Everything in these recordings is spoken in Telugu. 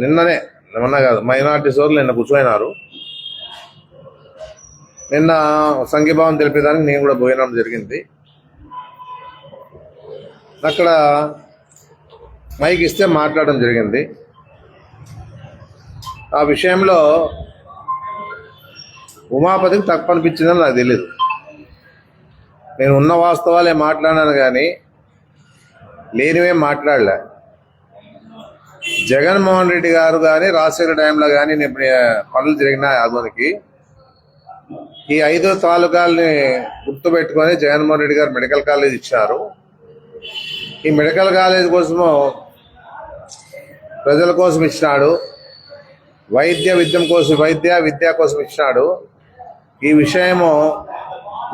నిన్ననే నిన్న కాదు మైనార్టీ సోదరులు నిన్న కూర్చోయినారు నిన్న సంఘీభావం తెలిపేదానికి నేను కూడా పోయినాం జరిగింది. అక్కడ మైక్ ఇస్తే మాట్లాడడం జరిగింది. ఆ విషయంలో ఉమాపతికి తక్కువ అనిపించిందని నాకు తెలియదు నేను ఉన్న వాస్తవాలే మాట్లాడాను కానీ లేనివేం మాట్లాడలే. జగన్మోహన్ రెడ్డి గారు కానీ రాజశేఖర టైంలో కానీ పనులు జరిగినాయి ఆధునికి ఈ ఐదు తాలూకాలని గుర్తుపెట్టుకొని జగన్మోహన్ రెడ్డి గారు మెడికల్ కాలేజ్ ఇచ్చారు. ఈ మెడికల్ కాలేజ్ కోసము ప్రజల కోసం ఇచ్చినాడు. వైద్య విద్యం కోసం వైద్య విద్య కోసం ఇచ్చినాడు. ఈ విషయము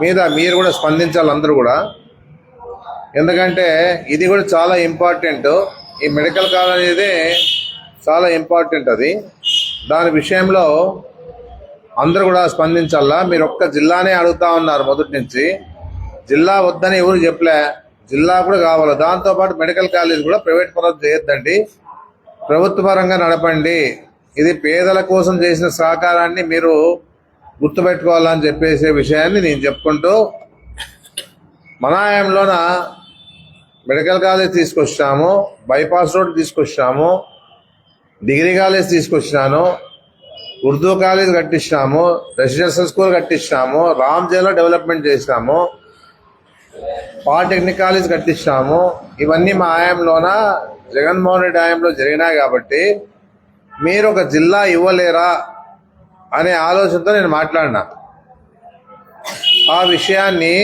మీద మీరు కూడా స్పందించాలి అందరూ కూడా. ఎందుకంటే ఇది కూడా చాలా ఇంపార్టెంట్. ఈ మెడికల్ కాలేజ్ అనేది చాలా ఇంపార్టెంట్ అది. దాని విషయంలో అందరూ కూడా స్పందించాలా? మీరు ఒక్క జిల్లానే అడుగుతా ఉన్నారు మొదటి నుంచి. జిల్లా వద్దని ఎవరు చెప్పలే. జిల్లా కూడా కావాలి? దాంతోపాటు మెడికల్ కాలేజ్ కూడా ప్రైవేట్ పరం చేయొద్దండి. ప్రభుత్వ పరంగా నడపండి. ఇది పేదల కోసం చేసిన సహకారాన్ని మీరు గుర్తుపెట్టుకోవాలని చెప్పేసే విషయాన్ని నేను చెప్పుకుంటూ మనాయంలోన మెడికల్ కాలేజ్ తీసుకొచ్చాము బైపాస్ రోడ్ తీసుకొచ్చాము డిగ్రీ కాలేజ్ తీసుకొచ్చినాను ఉర్దూ కాలేజ్ కట్టించినాము రెసిడెన్షియల్ స్కూల్ కట్టించినాము రామ్ జైలో డెవలప్మెంట్ చేసినాము పాలిటెక్నిక్ కాలేజ్ కట్టించినాము. ఇవన్నీ మా ఆయంలోన జగన్మోహన్ రెడ్డి ఆయంలో జరిగినాయి కాబట్టి మీరు ఒక జిల్లా ఇవ్వలేరా అనే ఆలోచనతో నేను మాట్లాడినా. ఆ విషయాన్ని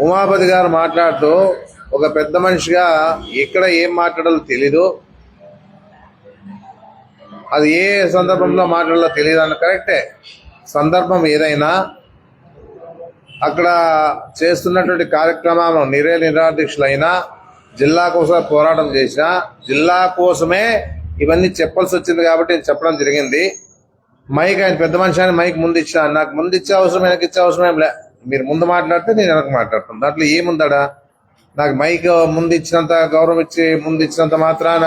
ఉమాపతి గారు మాట్లాడుతూ ఒక పెద్ద మనిషిగా ఎక్కడ ఏం మాట్లాడాలో తెలీదు. అది ఏ సందర్భంలో మాట్లాడాలో తెలియదు అన్న కరెక్టే. సందర్భం ఏదైనా అక్కడ చేస్తున్నటువంటి కార్యక్రమాలను నిరే నిరాధ్యక్షులైనా జిల్లా కోసం పోరాటం చేసిన జిల్లా కోసమే ఇవన్నీ చెప్పాల్సి వచ్చింది కాబట్టి చెప్పడం జరిగింది. మైక్ ఆయన పెద్ద మనిషి అని మైక్ ముందు ఇచ్చిన నాకు ముందు ఇచ్చే అవసరం వెనక్కి ఇచ్చే అవసరం ఏం లే. మీరు ముందు మాట్లాడితే నేను వెనక మాట్లాడతాను. దాంట్లో ఏముందడా? నాకు మైక్ ముందు ఇచ్చినంత గౌరవం ఇచ్చి ముందు ఇచ్చినంత మాత్రాన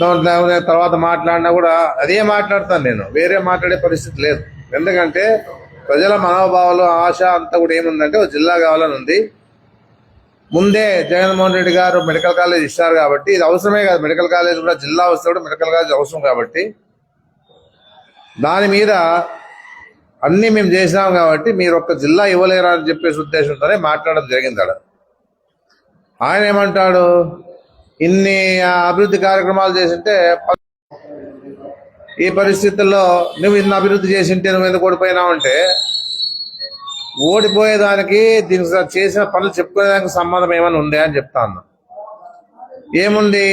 దాంట్లో తర్వాత మాట్లాడినా కూడా అదే మాట్లాడతాను నేను. వేరే మాట్లాడే పరిస్థితి లేదు. ఎందుకంటే ప్రజల మనోభావాలు ఆశ అంతా కూడా ఏముందంటే ఒక జిల్లా కావాలని ఉంది. ముందే జగన్మోహన్ రెడ్డి గారు మెడికల్ కాలేజ్ ఇస్తారు కాబట్టి ఇది అవసరమే కాదు. మెడికల్ కాలేజ్ కూడా జిల్లా వస్తే కూడా మెడికల్ కాలేజ్ అవసరం కాబట్టి దాని మీద అన్ని మేము చేసినాం కాబట్టి మీరు ఒక్క జిల్లా ఇవ్వలేరా అని చెప్పేసి ఉద్దేశంతోనే మాట్లాడడం జరిగింది అక్కడ. ఆయన ఏమంటాడు? ఇన్ని అభివృద్ధి కార్యక్రమాలు చేసింటే ఈ పరిస్థితుల్లో నువ్వు ఇన్ని అభివృద్ధి చేసింటే నువ్వు ఎందుకు ఓడిపోయినావు అంటే ఓడిపోయేదానికి దీనికి చేసిన పనులు చెప్పుకునేదానికి సంబంధం ఏమైనా ఉందా అని చెప్తాను ఏముంది?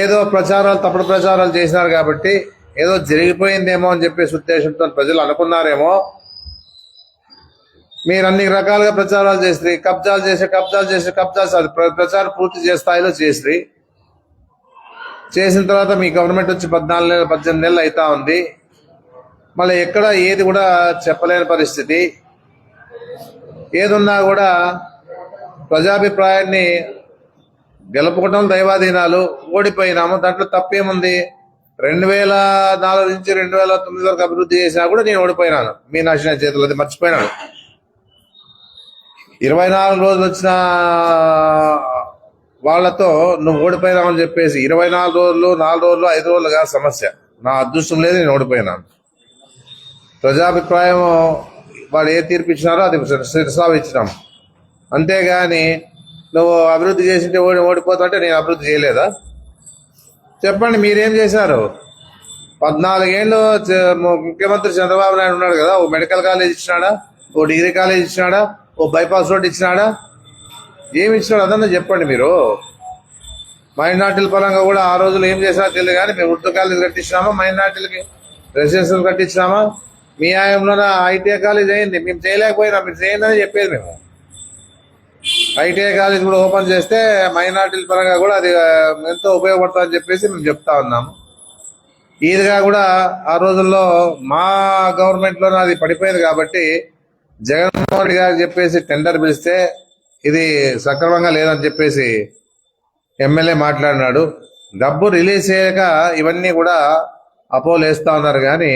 ఏదో ప్రచారాలు తప్పుడు ప్రచారాలు చేసినారు కాబట్టి ఏదో జరిగిపోయిందేమో అని చెప్పేసి ఉద్దేశంతో ప్రజలు అనుకున్నారేమో. మీరు అన్ని రకాలుగా ప్రచారాలు చేసి కబ్జాలు చేసి కబ్జాలు చేసి కబ్జాలు అది ప్ర- ప్రచారం పూర్తి చేసే స్థాయిలో చేసి చేసిన తర్వాత మీ గవర్నమెంట్ వచ్చి పద్నాలుగు నెలలు పద్దెనిమిది నెలలు అవుతా ఉంది. మళ్ళీ ఎక్కడ ఏది కూడా చెప్పలేని పరిస్థితి. ఏదున్నా కూడా ప్రజాభిప్రాయాన్ని గెలుపుకోవడం దైవాధీనాలు ఓడిపోయినాము దాంట్లో తప్పేముంది? రెండు వేల నాలుగు నుంచి రెండు వేల తొమ్మిది వరకు అభివృద్ధి చేసినా కూడా నేను ఓడిపోయినాను. మీ నాశన చేతులు అది మర్చిపోయినాను. ఇరవై నాలుగు రోజులు వచ్చిన వాళ్ళతో నువ్వు ఓడిపోయినావని చెప్పేసి ఇరవై నాలుగు రోజులు నాలుగు రోజులు ఐదు రోజులుగా సమస్య. నా అదృష్టం లేదు నేను ఓడిపోయినాను. ప్రజాభిప్రాయం వాళ్ళు ఏ తీర్పు ఇచ్చినారో అది శిరసావ ఇచ్చినాం. అంతేగాని నువ్వు అభివృద్ధి చేసింటే ఓడి ఓడిపోతుంటే నేను అభివృద్ధి చేయలేదా? చెప్పండి మీరేం చేశారు? పద్నాలుగేళ్ళు ముఖ్యమంత్రి చంద్రబాబు నాయుడు ఉన్నాడు కదా ఓ మెడికల్ కాలేజ్ ఇచ్చినాడా? ఓ డిగ్రీ కాలేజ్ ఇచ్చినాడా? ఓ బైపాస్ రోడ్ ఇచ్చినాడా? ఏమి ఇచ్చినాడు? అదన్నా చెప్పండి మీరు. మైనార్టీల పరంగా కూడా ఆ రోజులు ఏం చేశారో తెలియదు కానీ మేము ఉర్దూ కాలేజ్ కట్టించినామా? మైనార్టీలకి రెసిడెన్షియల్ కట్టించినామా? మీ ఆయంలోనే ఐటీఐ కాలేజ్ అయింది. మేము చేయలేకపోయినా. మీరు చేయండి అని చెప్పేది మేము. ఐటీఐ కాలేజ్ కూడా ఓపెన్ చేస్తే మైనార్టీల పరంగా కూడా అది ఎంతో ఉపయోగపడుతుందని చెప్పేసి మేము చెప్తా ఉన్నాము. ఈదిగా కూడా ఆ రోజుల్లో మా గవర్నమెంట్లోనే అది పడిపోయింది కాబట్టి జగన్మోహన్ రెడ్డి గారు చెప్పేసి టెండర్ పిలిస్తే ఇది సక్రమంగా లేదని చెప్పేసి ఎమ్మెల్యే మాట్లాడినాడు. డబ్బు రిలీజ్ చేయక ఇవన్నీ కూడా అపోలు వేస్తా ఉన్నారు కానీ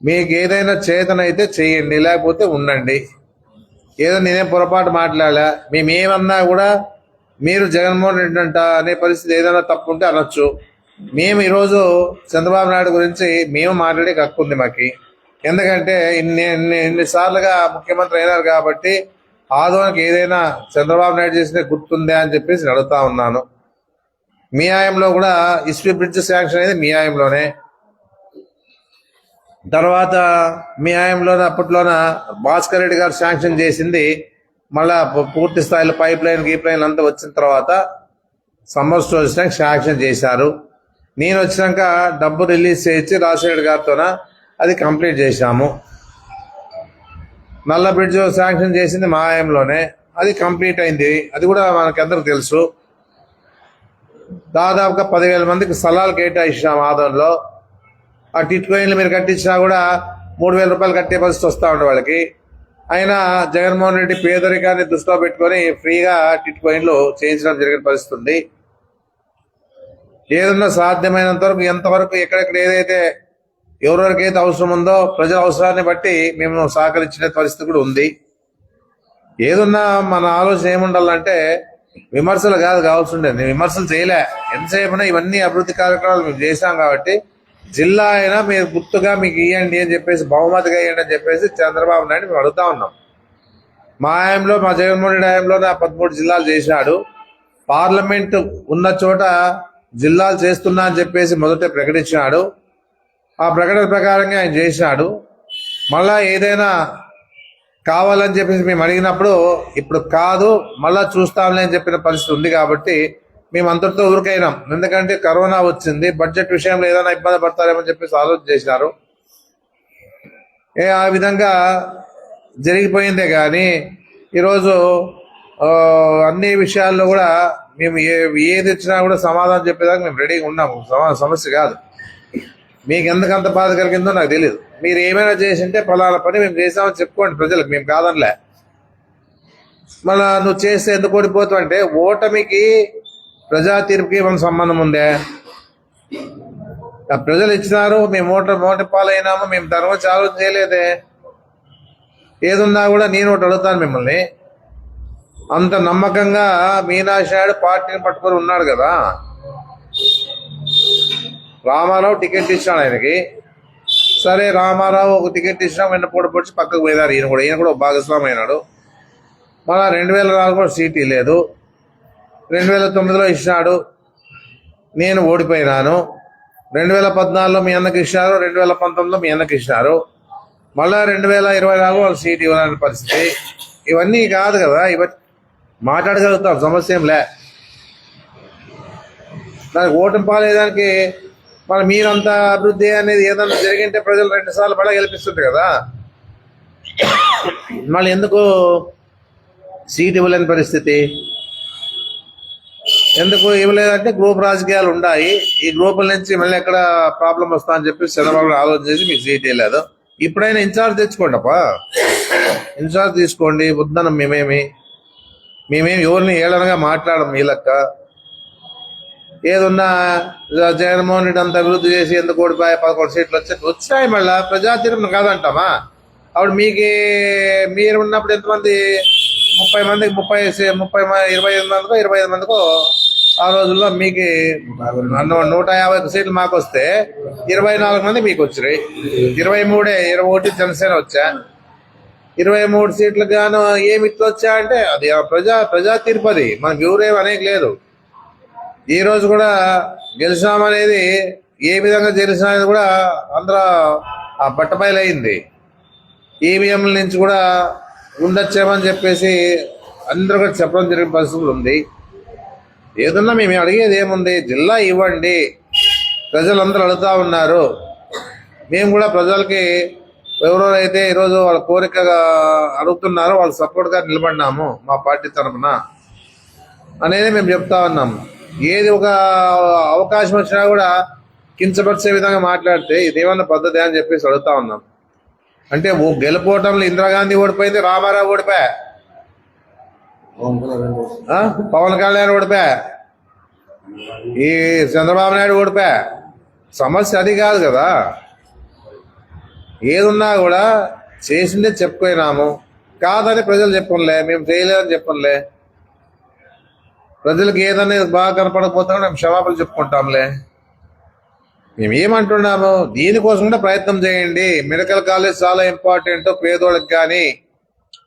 మీకు ఏదైనా చేతనైతే చేయండి లేకపోతే ఉండండి. ఏదో నేనేం పొరపాటు మాట్లాడలే. మేమేమన్నా కూడా మీరు జగన్మోహన్ రెడ్డి అంట అనే పరిస్థితి ఏదైనా తప్పు ఉంటే అనొచ్చు. మేము ఈరోజు చంద్రబాబు నాయుడు గురించి మేము మాట్లాడే హక్కు ఉంది మాకు. ఎందుకంటే ఇన్ని ఇన్ని ఇన్నిసార్లుగా ముఖ్యమంత్రి అయినారు కాబట్టి ఆదోనికి ఏదైనా చంద్రబాబు నాయుడు చేసిన గుర్తుందా అని చెప్పేసి నేను అడుగుతా ఉన్నాను. మీ ఆయంలో కూడా ఇస్పీ బ్రిడ్జ్ శాంక్షన్ అనేది మీ ఆయంలోనే. తర్వాత మీ ఆయంలోన అప్పట్లోన భాస్కర్ రెడ్డి గారు శాంక్షన్ చేసింది. మళ్ళా పూర్తి స్థాయిలో పైప్ లైన్ గీప్ లైన్ అంతా వచ్చిన తర్వాత సమ్మర్ స్టోర్ వచ్చినాక శాంక్షన్ చేశారు. నేను వచ్చినాక డబ్బు రిలీజ్ చేయించి రాజశేఖర్ గారితోన అది కంప్లీట్ చేశాము. నల్ల బ్రిడ్జ్ శాంక్షన్ చేసింది మా ఆయంలోనే అది కంప్లీట్ అయింది. అది కూడా మనకందరికి తెలుసు. దాదాపుగా పదివేల మందికి స్థలాలు కేటాయించాము ఆదంలో ఆ టిట్ కాయిన్లు మీరు కట్టించినా కూడా మూడు వేల రూపాయలు కట్టే పరిస్థితి వస్తూ ఉండే వాళ్ళకి. అయినా జగన్మోహన్ రెడ్డి పేదరికాన్ని దృష్టిలో పెట్టుకొని ఫ్రీగా టిట్ కాయిన్లు చేయించడం జరిగిన పరిస్థితి ఉంది. ఏదన్నా సాధ్యమైనంత వరకు ఎంతవరకు ఎక్కడెక్కడ ఏదైతే ఎవరెవరికైతే అవసరం ఉందో ప్రజల అవసరాన్ని బట్టి మేము సహకరించిన పరిస్థితి కూడా ఉంది. ఏదున్నా మన ఆలోచన ఏముండాలంటే విమర్శలు కాదు కావాల్సి ఉండేది విమర్శలు చేయలే. ఎంతసేపు ఇవన్నీ అభివృద్ధి కార్యక్రమాలు మేము చేశాం కాబట్టి జిల్లా అయినా మీరు గుర్తుగా మీకు ఇవ్వండి అని చెప్పేసి బహుమతిగా ఇవ్వండి అని చెప్పేసి చంద్రబాబు నాయుడు మేము అడుగుతా ఉన్నాం. మా హయాంలో మా జగన్మోహన్ రెడ్డి హయాంలో నా పదమూడు జిల్లాలు చేశాడు. పార్లమెంట్ ఉన్న చోట జిల్లాలు చేస్తున్నా అని చెప్పేసి మొదట ప్రకటించినాడు. ఆ ప్రకటన ప్రకారంగా ఆయన చేసినాడు. మళ్ళా ఏదైనా కావాలని చెప్పేసి మేము అడిగినప్పుడు ఇప్పుడు కాదు మళ్ళా చూస్తాంలే అని చెప్పిన పరిస్థితి ఉంది కాబట్టి మేము అందరితో ఊరికైనాం. ఎందుకంటే కరోనా వచ్చింది బడ్జెట్ విషయంలో ఏదైనా ఇబ్బంది పడతారేమని చెప్పేసి ఆలోచన చేసినారు. ఏ ఆ విధంగా జరిగిపోయిందే కానీ ఈరోజు అన్ని విషయాల్లో కూడా మేము ఏ ఏది ఇచ్చినా కూడా సమాధానం చెప్పేదాకా మేము రెడీగా ఉన్నాము. సమ- సమస్య కాదు. మీకు ఎందుకు అంత బాధ కలిగిందో నాకు తెలియదు మీరు ఏమైనా చేసింటే ఫలానా పని మేము చేసామని చెప్పుకోండి ప్రజలకు మేము కాదనిలే. మళ్ళా నువ్వు చేస్తే ఎందుకు ఓడిపోతావు అంటే ఓటమికి ప్రజా తీర్పుకి మన సంబంధం ఉందే? ఆ ప్రజలు ఇచ్చినారు మేము ఓట ఓట పాలైనాము మేము తర్వాత ఆలోచన చేయలేదే. ఏదున్నా కూడా నేను ఒకటి అడుగుతాను మిమ్మల్ని. అంత నమ్మకంగా మీనాశాడు పార్టీని పట్టుకొని ఉన్నాడు కదా. రామారావు టికెట్ ఇచ్చాడు ఆయనకి. సరే రామారావు ఒక టికెట్ ఇచ్చినా వెంట పూట పొడిచి పక్కకు పోయినారు. ఈయన కూడా ఈయన కూడా భాగస్వామి అయినాడు. మళ్ళా రెండు వేల నాలుగు కూడా సీట్ లేదు రెండు వేల తొమ్మిదిలో ఇచ్చినాడు నేను ఓడిపోయినాను. రెండు వేల పద్నాలుగులో మీ అన్నకి ఇచ్చినారు. రెండు వేల పంతొమ్మిదిలో మీ అన్నకి ఇచ్చినారు. మళ్ళా రెండు వేల ఇరవై నాలుగు వాళ్ళు సీట్ ఇవ్వలేని పరిస్థితి. ఇవన్నీ కాదు కదా. ఇవన్నీ మాట్లాడగలుగుతాం. సమస్య ఏం లే. దానికి ఓటమి పాలేదానికి మన మీరంతా అభివృద్ధి అనేది ఏదన్నా జరిగింటే ప్రజలు రెండు సార్లు మళ్ళీ గెలిపిస్తుంది కదా. మళ్ళీ ఎందుకు సీట్ ఇవ్వలేని పరిస్థితి? ఎందుకు ఇవ్వలేదంటే గ్రూప్ రాజకీయాలు ఉన్నాయి. ఈ గ్రూపుల నుంచి మళ్ళీ ఎక్కడ ప్రాబ్లం వస్తా అని చెప్పి చంద్రబాబు ఆలోచన చేసి మీకు సీట్ ఇవ్వలేదు. ఇప్పుడైనా ఇన్ఛార్జ్ తెచ్చుకోండి అప్ప. ఇన్ఛార్జ్ తీసుకోండి వద్దనం మేమేమి. మేమేమి ఎవరిని ఏళనగా మాట్లాడము ఈ లెక్క. ఏదున్నా జగన్మోహన్ రెడ్డి అంత అభివృద్ధి చేసి ఎందుకు ఓడిపోయి పదకొండు సీట్లు వచ్చాయి వచ్చాయి మళ్ళా. ప్రజా కాదంటామా? అప్పుడు మీకు మీరు ఉన్నప్పుడు ఎంతమంది? ముప్పై మందికి ముప్పై ముప్పై ఇరవై ఐదు మందికో ఇరవై ఐదు మందికో ఆ రోజుల్లో మీకు నన్ను నూట యాభై సీట్లు మాకు వస్తే ఇరవై నాలుగు మంది మీకు వచ్చినాయి. ఇరవై మూడే ఇరవై ఒకటి జనసేన వచ్చా. ఇరవై మూడు సీట్లు గాను ఏమి ఇట్లా వచ్చా అంటే అది ప్రజా ప్రజా తీర్పు అది. మనకి ఎవరేం అనేక లేదు. ఈ రోజు కూడా గెలిచామనేది ఏ విధంగా గెలిచినా అనేది కూడా అందరూ ఆ బట్టబయలైంది. ఈవీఎంల నుంచి కూడా ఉండొచ్చేమని చెప్పేసి అందరూ కూడా చెప్పడం జరిగిన పరిస్థితులు ఉంది. ఏదన్నా మేము అడిగేది ఏముంది? జిల్లా ఇవ్వండి. ప్రజలందరూ అడుగుతా ఉన్నారు. మేము కూడా ప్రజలకి ఎవరెవరైతే ఈరోజు వాళ్ళ కోరికగా అడుగుతున్నారో వాళ్ళ సపోర్ట్గా నిలబడినాము మా పార్టీ తరఫున అనేది మేము చెప్తా ఉన్నాం. ఏది ఒక అవకాశం వచ్చినా కూడా కించపరిచే విధంగా మాట్లాడితే ఇదేమన్నా పద్ధతి అని చెప్పేసి అడుగుతా ఉన్నాం. అంటే గెలుపోవటంలో ఇందిరాగాంధీ ఓడిపోయింది రామారావు ఓడిపోయా? పవన్ కళ్యాణ్ ఓడిపోయా ఈ చంద్రబాబు నాయుడు ఓడిపా. సమస్య అది కాదు కదా. ఏదున్నా కూడా చేసిందే చెప్పుకున్నాము కాదని ప్రజలు చెప్పనులే మేము చేయలేదని చెప్పనులే ప్రజలకు ఏదనేది బాగా కనపడకపోతే మేము క్షమాపణ చెప్పుకుంటాంలే. మేము ఏమంటున్నాము? దీనికోసం కూడా ప్రయత్నం చేయండి. మెడికల్ కాలేజ్ చాలా ఇంపార్టెంట్ పేదోళ్ళకి కానీ.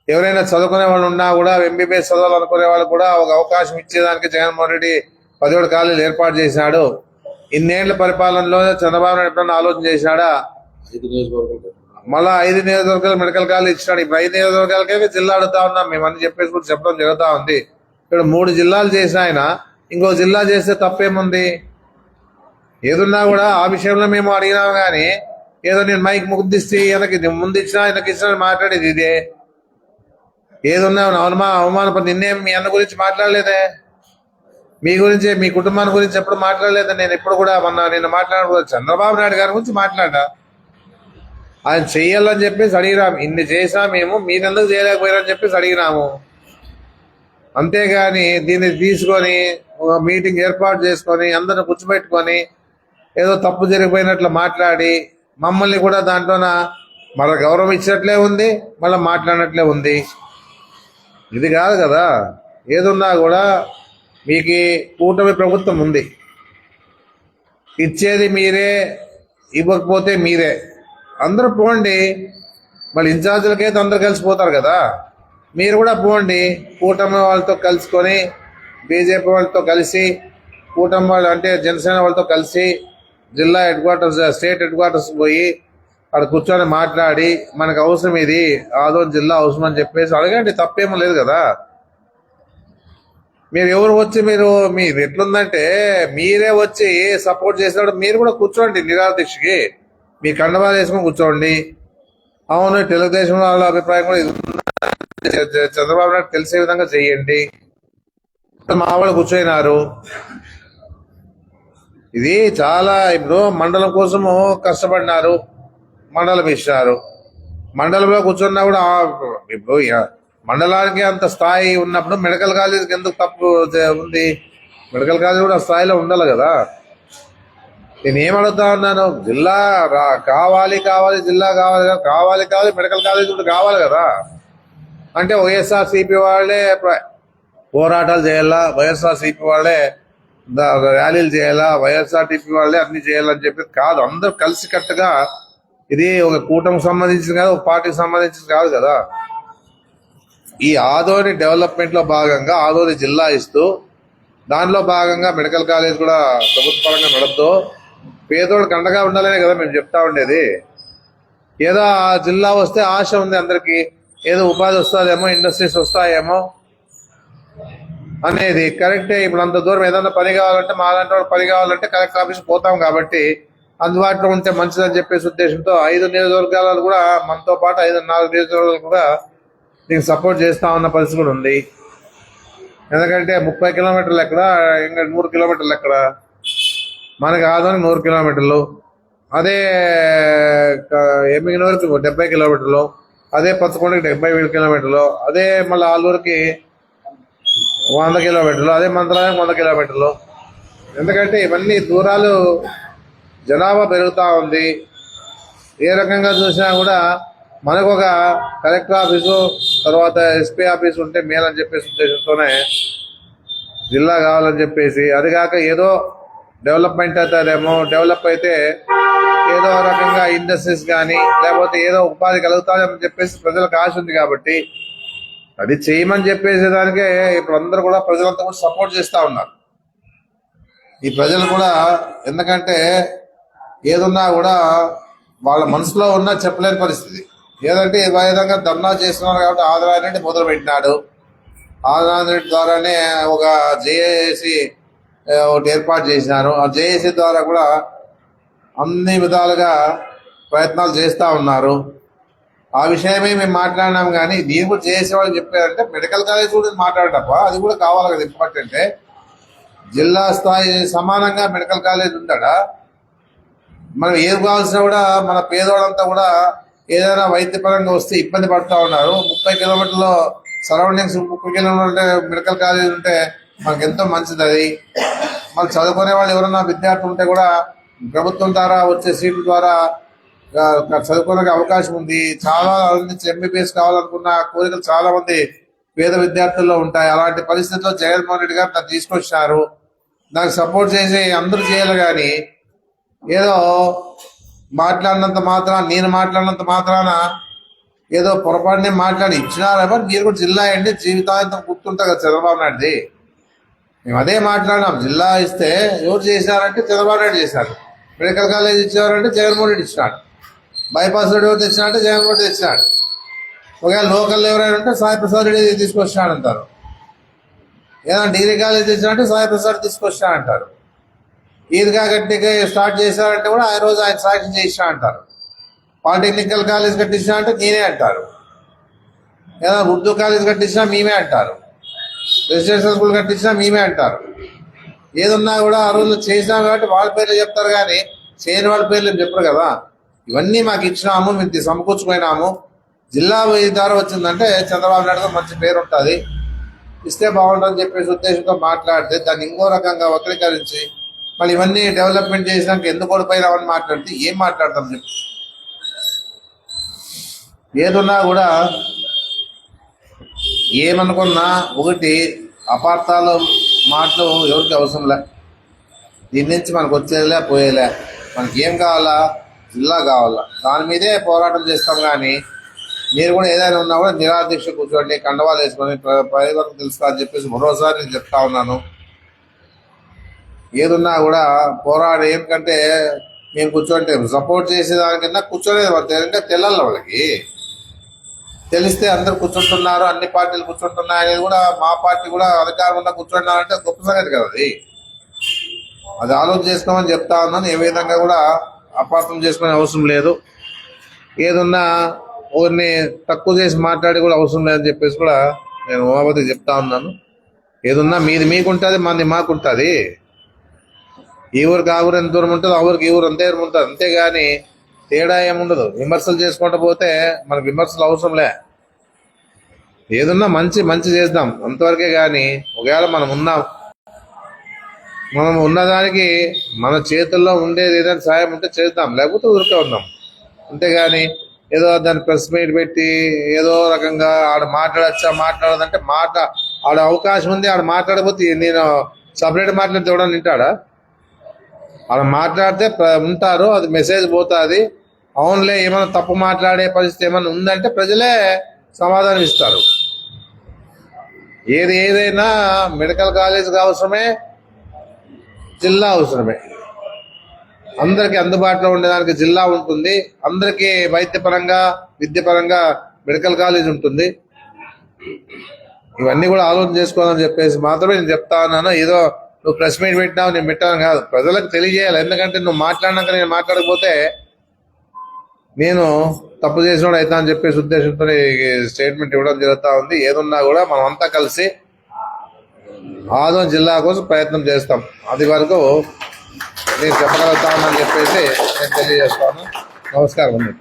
ఎవరైనా చదువుకునే వాళ్ళు ఉన్నా కూడా ఎంబీబీఎస్ చదవాలనుకునే వాళ్ళు కూడా ఒక అవకాశం ఇచ్చేదానికి జగన్మోహన్ రెడ్డి పదిహేడు కాలేజీలు ఏర్పాటు చేశాడు. ఇన్నేళ్ళ పరిపాలనలో చంద్రబాబు నాయుడు ఎప్పుడన్నా ఆలోచన నియోజకవర్గాలు. మళ్ళా ఐదు నియోజకవర్గాలు మెడికల్ కాలేజ్ ఇచ్చినాడు. ఇప్పుడు ఐదు నియోజకవర్గాలకే జిల్లా అడుగుతా ఉన్నాం. మేము అన్ని చెప్పేసి కూడా చెప్పడం జరుగుతా ఉంది. ఇక్కడ మూడు జిల్లాలు చేసిన ఆయన. ఇంకో జిల్లా చేస్తే తప్పేముంది? ఏదున్నా కూడా ఆ విషయంలో మేము అడిగినాం కానీ ఏదో నేను మైక్ ముగ్దిస్తే వెనక్కి ముందు ఇచ్చినా వెనక్కి ఇచ్చినా మాట్లాడేది ఇదే. ఏదున్నా అవమా అవమానపడి నిన్నే మీ అన్న గురించి మాట్లాడలేదే? మీ గురించి మీ కుటుంబాన్ని గురించి ఎప్పుడు మాట్లాడలేదు? నేను ఎప్పుడు కూడా మొన్న నిన్న మాట్లాడకూడదు. చంద్రబాబు నాయుడు గారి గురించి మాట్లాడా? ఆయన చెయ్యాలని చెప్పేసి అడిగినాము ఇన్ని చేసా మేము మీరెందుకు చేయలేకపోయారని చెప్పేసి అడిగినాము అంతేగాని దీన్ని తీసుకొని ఒక మీటింగ్ ఏర్పాటు చేసుకొని అందరిని కూర్చోబెట్టుకొని ఏదో తప్పు జరిగిపోయినట్లు మాట్లాడి మమ్మల్ని కూడా దాంట్లోన మన గౌరవం ఇచ్చినట్లే ఉంది మళ్ళీ మాట్లాడినట్లే ఉంది. ఇది కాదు కదా. ఏదున్నా కూడా మీకు కూటమి ప్రభుత్వం ఉంది. ఇచ్చేది మీరే ఇవ్వకపోతే మీరే. అందరూ పోండి. మళ్ళీ ఇన్ఛార్జీలకైతే అందరు కలిసిపోతారు కదా. మీరు కూడా పోండి. కూటమి వాళ్ళతో కలుసుకొని బీజేపీ వాళ్ళతో కలిసి కూటమి వాళ్ళు అంటే జనసేన వాళ్ళతో కలిసి జిల్లా headquarters state headquarters పోయి అక్కడ కూర్చొని మాట్లాడి మనకు అవసరం ఇది ఆదో జిల్లా అవసరం అని చెప్పేసి అడగండి తప్పేమో లేదు కదా. మీరు ఎవరు వచ్చి మీరు మీరు ఎట్లుందంటే మీరే వచ్చి సపోర్ట్ చేసినప్పుడు మీరు కూడా కూర్చోండి నిరాదీక్షకి. మీ కండవాలు వేసుకొని కూర్చోండి. అవును తెలుగుదేశం వాళ్ళ అభిప్రాయం కూడా ఇది చంద్రబాబు నాయుడు తెలిసే విధంగా చేయండి. మా వాళ్ళు కూర్చోయినారు. ఇది చాలా ఇప్పుడు మండలం కోసము కష్టపడినారు. మండలం ఇచ్చినారు. మండలంలో కూర్చున్నా కూడా ఇప్పుడు ఇక మండలానికి అంత స్థాయి ఉన్నప్పుడు మెడికల్ కాలేజీకి ఎందుకు తప్పు ఉంది? మెడికల్ కాలేజ్ కూడా స్థాయిలో ఉండాలి కదా. నేను ఏం అడుగుతా ఉన్నాను? జిల్లా రా- కావాలి కావాలి జిల్లా కావాలి కదా, కావాలి కావాలి మెడికల్ కాలేజ్ కూడా కావాలి కదా. అంటే వైఎస్ఆర్ సిపి వాళ్ళే పోరాటాలు చేయాలా? వైఎస్ఆర్ సిపి వాళ్ళే ర్యాలీలు చేయాలా? వైఎస్ఆర్ టీపీ వాళ్ళే అన్ని చేయాలని చెప్పి కాదు. అందరూ కలిసి కట్టుగా ఇది ఒక కూటమికి సంబంధించింది కాదు ఒక పార్టీకి సంబంధించింది కాదు కదా. ఈ ఆదోని డెవలప్మెంట్లో భాగంగా ఆదోని జిల్లా ఇస్తూ దానిలో భాగంగా మెడికల్ కాలేజ్ కూడా ప్రభుత్వ పరంగా నడుపుతూ పేదోళ్ళకి అండగా ఉండాలనే కదా మేము చెప్తా ఉండేది. ఏదో ఆ జిల్లా వస్తే ఆశ ఉంది అందరికి ఏదో ఉపాధి వస్తుందేమో ఇండస్ట్రీస్ వస్తాయేమో అనేది కరెక్టే. ఇప్పుడు అంత దూరం ఏదైనా పని కావాలంటే మా అలాంటి వాళ్ళు పని కావాలంటే కలెక్టర్ ఆఫీస్ పోతాం కాబట్టి అందుబాటులో ఉంటే మంచిదని చెప్పేసి ఉద్దేశంతో ఐదు నియోజకవర్గాలు కూడా మనతో పాటు ఐదు నాలుగు నియోజకవర్గాలు కూడా దీనికి సపోర్ట్ చేస్తా ఉన్న పరిస్థితి కూడా ఉంది. ఎందుకంటే ముప్పై కిలోమీటర్లు ఎక్కడ ఇంకా నూరు కిలోమీటర్లు ఎక్కడ? మనకి ఆదోని నూరు కిలోమీటర్లు. అదే ఎమ్మిగిన వరకు డెబ్బై కిలోమీటర్లు. అదే పచ్చకొండకి డెబ్బై ఏడు కిలోమీటర్లు. అదే మళ్ళీ ఆలూరుకి వంద కిలోమీటర్లు. అదే మంత్రాలయం వంద కిలోమీటర్లు. ఎందుకంటే ఇవన్నీ దూరాలు జనాభా పెరుగుతూ ఉంది. ఏ రకంగా చూసినా కూడా మనకు ఒక కలెక్టర్ ఆఫీసు తర్వాత ఎస్పీ ఆఫీస్ ఉంటే మేలని చెప్పేసి ఉద్దేశంతోనే జిల్లా కావాలని చెప్పేసి అది కాక ఏదో డెవలప్మెంట్ అవుతారేమో డెవలప్ అయితే ఏదో రకంగా ఇండస్ట్రీస్ కానీ లేకపోతే ఏదో ఉపాధి కలుగుతాయని చెప్పేసి ప్రజలకు ఆశ ఉంది కాబట్టి అది చేయమని చెప్పేసి దానికే ఇప్పుడు అందరూ కూడా ప్రజలంతా కూడా సపోర్ట్ చేస్తా ఉన్నారు. ఈ ప్రజలు కూడా ఎందుకంటే ఏదున్నా కూడా వాళ్ళ మనసులో ఉన్నా చెప్పలేని పరిస్థితి. ఏదంటే ఏ విధంగా ధర్నా చేస్తున్నారు కాబట్టి ఆంధ్రారెడ్డి రెడ్డి మొదలు పెట్టినాడు. ఆంధ్రారెడ్డి రెడ్డి ద్వారానే ఒక జేఏసి ఒకటి ఏర్పాటు చేసినారు. ఆ జేఏసీ ద్వారా కూడా అన్ని విధాలుగా ప్రయత్నాలు చేస్తూ ఉన్నారు. ఆ విషయమే మేము మాట్లాడినాం కానీ దీని కూడా చేసే వాళ్ళు చెప్పారంటే మెడికల్ కాలేజ్ కూడా మాట్లాడటప్ప అది కూడా కావాలి కదా ఇంపార్టెంటే. జిల్లా స్థాయి సమానంగా మెడికల్ కాలేజ్ ఉండడా మనం ఏది కావాల్సినా కూడా మన పేదవాళ్ళంతా కూడా ఏదైనా వైద్యపరంగా వస్తే ఇబ్బంది పడుతూ ఉన్నారు. ముప్పై కిలోమీటర్లు సరౌండింగ్స్ ముప్పై కిలోమీటర్లు ఉంటే మెడికల్ కాలేజ్ ఉంటే మనకు ఎంతో మంచిది అది. మళ్ళీ చదువుకునే వాళ్ళు ఎవరన్నా విద్యార్థులు ఉంటే కూడా ప్రభుత్వం ద్వారా వచ్చే సీట్ల ద్వారా చదువుకోవడానికి అవకాశం ఉంది. చాలా మంది ఎంబీబీఎస్ కావాలనుకున్న కోరికలు చాలా మంది పేద విద్యార్థుల్లో ఉంటాయి. అలాంటి పరిస్థితుల్లో జగన్మోహన్ రెడ్డి గారు దాన్ని తీసుకొచ్చారు. దానికి సపోర్ట్ చేసి అందరూ చేయాలి కానీ ఏదో మాట్లాడినంత మాత్రాన నేను మాట్లాడినంత మాత్రాన ఏదో పొరపాటునే మాట్లాడి ఇచ్చినారేమో మీరు కూడా జిల్లా అండి జీవితాంతం గుర్తుంటుంది కదా చంద్రబాబు నాయుడుది. మేము అదే మాట్లాడినాం. జిల్లా ఇస్తే ఎవరు చేశారంటే చంద్రబాబు నాయుడు చేశారు మెడికల్ కాలేజ్ ఇచ్చేవారంటే జగన్మోహన్ రెడ్డి ఇచ్చినాడు. బైపాస్ రోడ్ ఎవరు తెచ్చినాడంటే జగన్మోహన్ రెడ్డి తెచ్చినాడు. ఒకవేళ లోకల్ ఎవరైనా ఉంటే సాయి ప్రసాద్ రెడ్డి తీసుకొచ్చినాడు అంటారు ఏదైనా డిగ్రీ కాలేజ్ తెచ్చినట్టు సాయి ప్రసాద్ తీసుకొచ్చినాడంటారు. ఈద్గా గట్టిగా స్టార్ట్ చేశారంటే కూడా ఆ రోజు ఆయన సాక్షి చేసినా అంటారు. పాలిటెక్నికల్ కాలేజ్ కట్టించినా అంటే నేనే అంటారు. ఏదైనా ఉర్దూ కాలేజ్ కట్టించినా మేమే అంటారు. రెసిడెన్షియల్ స్కూల్ కట్టించినా మేమే అంటారు. ఏదున్నా కూడా ఆ రోజు చేసినాం కాబట్టి వాళ్ళ పేర్లు చెప్తారు కానీ చేయని వాళ్ళ పేర్లు చెప్పరు కదా. ఇవన్నీ మాకు ఇచ్చినాము మేము ఇది జిల్లా ద్వారా వచ్చిందంటే చంద్రబాబు నాయుడు మంచి పేరు ఉంటుంది. ఇస్తే బాగుంటుందని చెప్పేసి ఉద్దేశంతో మాట్లాడితే దాన్ని ఇంకో రకంగా వక్రీకరించి మళ్ళీ ఇవన్నీ డెవలప్మెంట్ చేసినాక ఎందుకు ఓడిపోయినామని మాట్లాడితే ఏం మాట్లాడతాం చెప్పు. ఏదున్నా కూడా ఏమనుకున్నా ఒకటి అపార్థాలు మాటలు ఎవరికి అవసరం లే. దీని నుంచి మనకు వచ్చేదిలే పోయేలే మనకి ఏం కావాలా? జిల్లా కావాలా? దాని మీదే పోరాటం చేస్తాం కానీ మీరు కూడా ఏదైనా ఉన్నా కూడా నిరాదీక్ష కూర్చోండి కండవాలు వేసుకొని ప్ర- ప్రజలకు అని చెప్పేసి మరోసారి నేను చెప్తా ఉన్నాను. ఏదున్నా కూడా పోరాడు ఏంటంటే మేము కూర్చోంటే సపోర్ట్ చేసేదానికన్నా కూర్చోలేదు అంటే తెల్లాలి వాళ్ళకి. తెలిస్తే అందరు కూర్చుంటున్నారు అన్ని పార్టీలు కూర్చుంటున్నాయి అనేది కూడా మా పార్టీ కూడా అధికారం ఉన్న కూర్చుంటున్నారంటే గొప్ప సంగతి కదా అది. అది ఆలోచన చేసుకోమని చెప్తా ఉన్నాను. ఏ విధంగా కూడా అపార్థం చేసుకునే అవసరం లేదు. ఏదున్నా ఊరిని తక్కువ చేసి మాట్లాడి కూడా అవసరం లేదని చెప్పేసి కూడా నేను ఉమాపతికి చెప్తా ఉన్నాను. ఏదున్నా మీది మీకుంటుంది మాది మాకుంటుంది. ఈ ఊరికి ఆ ఊరు ఎంత దూరం ఉంటుంది ఆ ఊరికి ఈ ఊరు అంతే దూరం ఉంటుంది. అంతేగాని తేడా ఏముండదు విమర్శలు చేసుకుంటూ పోతే మనకు విమర్శలు అవసరంలే ఏదున్నా మంచి మంచి చేద్దాం. అంతవరకే కానీ ఒకవేళ మనం ఉన్నాం మనం ఉన్నదానికి మన చేతుల్లో ఉండేది ఏదైనా సాయం ఉంటే చేద్దాం. లేకపోతే ఊరికే ఉందాం. అంతేగాని ఏదో దాన్ని ప్రెస్ మీట్ పెట్టి ఏదో రకంగా ఆడ మాట్లాడచ్చా మాట్లాడదంటే మాట ఆడ అవకాశం ఉంది ఆడ మాట్లాడకపోతే నేను సపరేట్ మాట్లాడితే ఎవడన్నా వింటాడా? అలా మాట్లాడితే ఉంటారు అది మెసేజ్ పోతుంది. అవునులే ఏమైనా తప్పు మాట్లాడే పరిస్థితి ఏమైనా ఉందంటే ప్రజలే సమాధానం ఇస్తారు. ఏది ఏదైనా మెడికల్ కాలేజ్కి అవసరమే జిల్లా అవసరమే. అందరికీ అందుబాటులో ఉండేదానికి జిల్లా ఉంటుంది. అందరికీ వైద్యపరంగా విద్యపరంగా మెడికల్ కాలేజ్ ఉంటుంది. ఇవన్నీ కూడా ఆలోచన చేసుకోవాలని చెప్పేసి మాత్రమే నేను చెప్తా ఉన్నాను. ఏదో నువ్వు ప్రెస్ మీట్ పెట్టినావు నేను పెట్టాను కాదు. ప్రజలకు తెలియజేయాలి. ఎందుకంటే నువ్వు మాట్లాడినాక నేను మాట్లాడకపోతే నేను తప్పు చేసినోడు అవుతా అని చెప్పేసి ఉద్దేశంతో స్టేట్మెంట్ ఇవ్వడం జరుగుతూ ఉంది. ఏదున్నా కూడా మనం అంతా కలిసి ఆదం జిల్లా కోసం ప్రయత్నం చేస్తాం. అది వరకు నేను చెప్పగలుగుతానని చెప్పేసి నేను తెలియజేస్తాను. నమస్కారం అండి.